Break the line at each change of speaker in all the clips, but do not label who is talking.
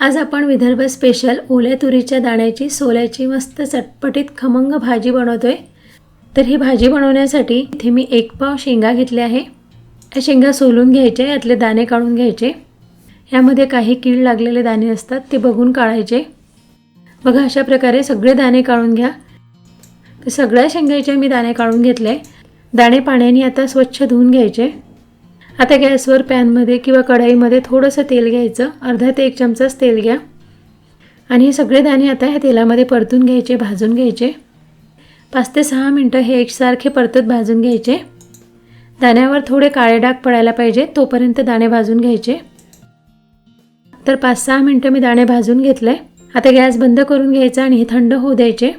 आज आपण विदर्भ स्पेशल ओल्या तुरीच्या दाण्याची सोल्याची मस्त चटपटीत खमंग भाजी बनवतोय. तर ही भाजी बनवण्यासाठी इथे मी एक पाव शेंगा घेतल्या आहे. या शेंगा सोलून घ्यायचे यातले दाणे काढून घ्यायचे. यामध्ये काही कीड लागलेले दाणे असतात ते बघून काढायचे. बघा अशा प्रकारे सगळे दाणे काढून घ्या. तर सगळ्या शेंगाचे मी दाणे काढून घेतले. दाणे पाण्याने आता स्वच्छ धुवून घ्यायचे. आता गॅसवर पॅनमध्ये किंवा कढाईमध्ये थोडंसं तेल घ्यायचं. अर्धा ते एक चमचाच तेल घ्या. आणि हे सगळे दाणे आता ह्या तेलामध्ये परतून घ्यायचे भाजून घ्यायचे. पाच ते सहा मिनटं हे एकसारखे परतत भाजून घ्यायचे. दाण्यावर थोडे काळे डाग पडायला पाहिजे तोपर्यंत दाणे भाजून घ्यायचे. तर पाच सहा मिनटं मी दाणे भाजून घेतले आता गॅस बंद करून घ्यायचा आणि हे थंड होऊ द्यायचे.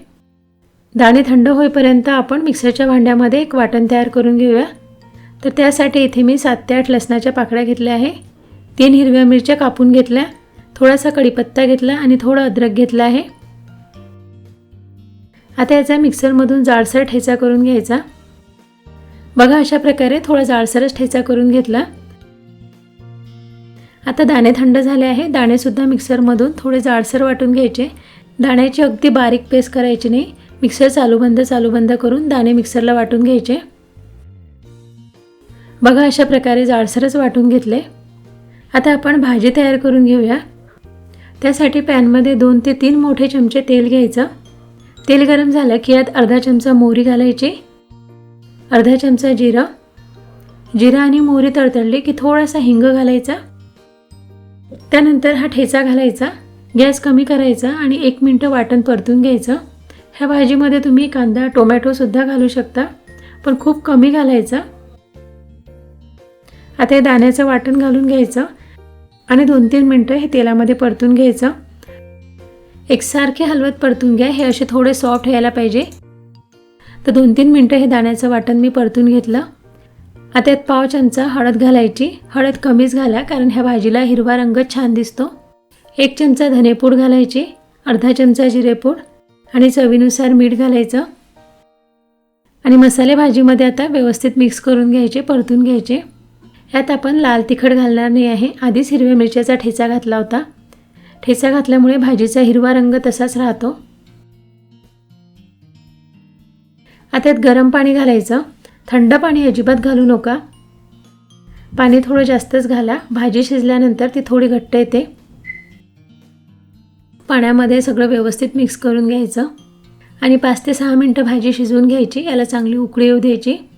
दाणे थंड होईपर्यंत आपण मिक्सरच्या भांड्यामध्ये एक वाटण तयार करून घेऊया. तर त्यासाठी इथे मी सात ते आठ लसणाच्या पाकळ्या घेतल्या आहे. तीन हिरव्या मिरच्या कापून घेतल्या थोडासा कढीपत्ता घेतला आणि थोडं अद्रक घेतलं आहे. आता याचा मिक्सरमधून जाडसर ठेचा करून घ्यायचा. बघा अशा प्रकारे थोडा जाडसरच ठेचा करून घेतला. आता दाणे थंड झाले आहे. दाणेसुद्धा मिक्सरमधून थोडे जाडसर वाटून घ्यायचे. दाण्याची अगदी बारीक पेस्ट करायची नाही. मिक्सर चालू बंद चालू बंद करून दाणे मिक्सरला वाटून घ्यायचे. बघा अशा प्रकारे जाडसरच वाटून घेतले. आता आपण भाजी तयार करून घेऊया. त्यासाठी पॅनमध्ये दोन ते तीन मोठे चमचे तेल घ्यायचं. तेल गरम झालं की यात अर्धा चमचा मोहरी घालायची. अर्धा चमचा जिरं. जिरा आणि मोहरी तडतडली की थोडासा हिंग घालायचा. त्यानंतर हा ठेचा घालायचा. गॅस कमी करायचा आणि एक मिनटं वाटण परतून घ्यायचं. ह्या भाजीमध्ये तुम्ही कांदा टोमॅटोसुद्धा घालू शकता पण खूप कमी घालायचा. आता हे दाण्याचं वाटण घालून घ्यायचं आणि दोन तीन मिनटं हे तेलामध्ये परतून घ्यायचं. एकसारखे हलवत परतून घ्या हे असे थोडे सॉफ्ट व्हायला पाहिजे. तर दोन तीन मिनटं हे दाण्याचं वाटण मी परतून घेतलं. आता यात पाव चमचा हळद घालायची. हळद कमीच घाला कारण ह्या भाजीला हिरवा रंग छान दिसतो. एक चमचा धनेपूड घालायची अर्धा चमचा जिरेपूड आणि चवीनुसार मीठ घालायचं. आणि मसाले भाजीमध्ये आता व्यवस्थित मिक्स करून घ्यायचे परतून घ्यायचे. यात आपण लाल तिखट घालणार नाही आहे. आधीच हिरव्या मिरच्याचा ठेचा घातला होता. ठेचा घातल्यामुळे भाजीचा हिरवा रंग तसाच राहतो. आता यात गरम पाणी घालायचं. थंड पाणी अजिबात घालू नका. पाणी थोडं जास्तच घाला. भाजी शिजल्यानंतर ती थोडी घट्ट येते. पाण्यामध्ये सगळं व्यवस्थित मिक्स करून घ्यायचं. आणि पाच ते सहा मिनटं भाजी शिजवून घ्यायची. याला चांगली उकळी येऊ द्यायची.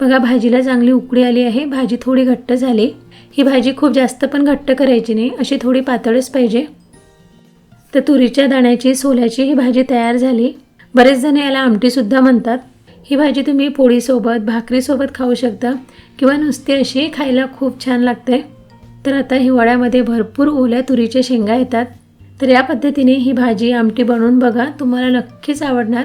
बघा भाजीला चांगली उकळी आली आहे. भाजी थोडी घट्ट झाली. ही भाजी खूप जास्त पण घट्ट करायची नाही. अशी थोडी पातळच पाहिजे. तर तुरीच्या दाण्याची सोल्याची ही भाजी तयार झाली. बरेच जण याला आमटीसुद्धा म्हणतात. ही भाजी तुम्ही पोळीसोबत भाकरीसोबत खाऊ शकता किंवा नुसती अशी खायला खूप छान लागते. तर आता हिवाळ्यामध्ये भरपूर ओल्या तुरीच्या शेंगा येतात. तर या पद्धतीने ही भाजी आमटी बनवून बघा. तुम्हाला नक्कीच आवडणार.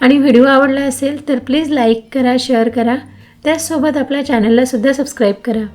आणि व्हिडिओ आवडला असेल तर प्लीज लाईक करा शेअर करा. त्याचसोबत आपल्या चॅनललासुद्धा सबस्क्राईब करा.